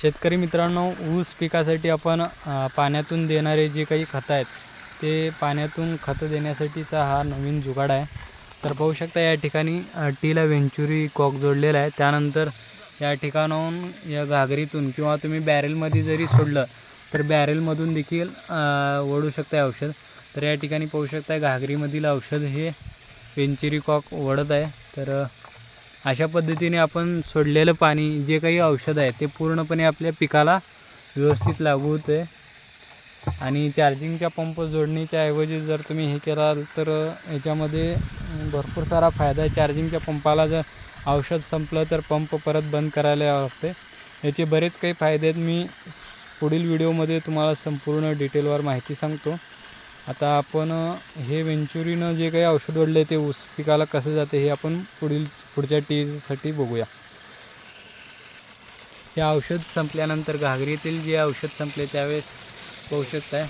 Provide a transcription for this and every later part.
शेतकरी मित्रांनो ऊस पिकासाठी आपण पाण्यातून देणारे जे काही खतं आहेत ते पाण्यातून खतं देण्यासाठीचा हा नवीन जुगाड आहे. तर पाहू शकता या ठिकाणी टीला वेंचुरी कॉक जोडलेला आहे. त्यानंतर या ठिकाणाहून या घागरीतून किंवा तुम्ही बॅरेलमध्ये जरी सोडलं तर बॅरेलमधून देखील अ, ओढू शकता औषध. तर या ठिकाणी पाहू शकता घागरीमधील औषध हे वेंचुरी कॉक ओढत आहे. तर अशा पद्धतीने आपण सोडलेलं पाणी जे काही औषध आहे ते पूर्णपणे आपल्या पिकाला व्यवस्थित लागू होते. आणि चार्जिंगच्या पंप जोडणीच्या ऐवजी जर तुम्ही हे कराल तर याच्यामध्ये भरपूर सारा फायदा आहे. चार्जिंगच्या पंपाला जर औषध संपलं तर पंप परत बंद करायला लागते. याचे बरेच काही फायदे आहेत. मी पुढील व्हिडिओमध्ये तुम्हाला संपूर्ण डिटेलवर माहिती सांगतो. आता आपण हे वेंचुरीनं जे काही औषध ओढले ते ऊस पिकाला कसं जाते हे आपण पुढील पुढच्या टीसाठी बघूया. हे औषध संपल्यानंतर घागरीतील जे औषध संपले त्यावेळेस पाहू शकताय.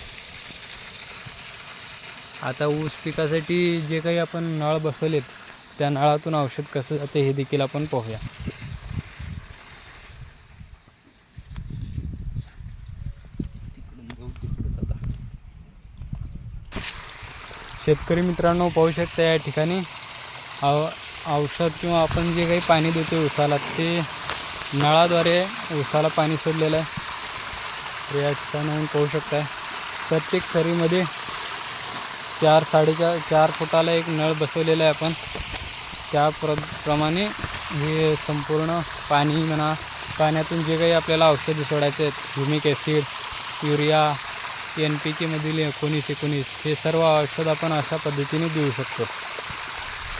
आता ऊस पिकासाठी जे काही आपण नळ बसवलेत त्या नळातून औषध कसं जाते हे देखील आपण पाहूया. शेतकरी मित्रांनो पाहू शकता या ठिकाणी. औ औषध किंवा आपण जे काही पाणी देतो उसाला ते नळाद्वारे उसाला पाणी सोडलेलं आहे. या ठिकाणाहून पाहू शकता प्रत्येक सरीमध्ये चार साडेचार चार फुटाला एक नळ बसवलेला आहे आपण. त्या प्र प्रमाणे हे संपूर्ण पाणी म्हणा पाण्यातून जे काही आपल्याला औषधं सोडायचे आहेत humic acid urea N P केमधील एकोणीस एकोणीस हे सर्व औषध आपण अशा पद्धतीने देऊ शकतो.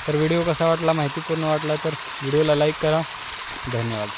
तर व्हिडिओ कसा वाटला माहितीपूर्ण वाटला तर व्हिडिओला लाईक करा. धन्यवाद.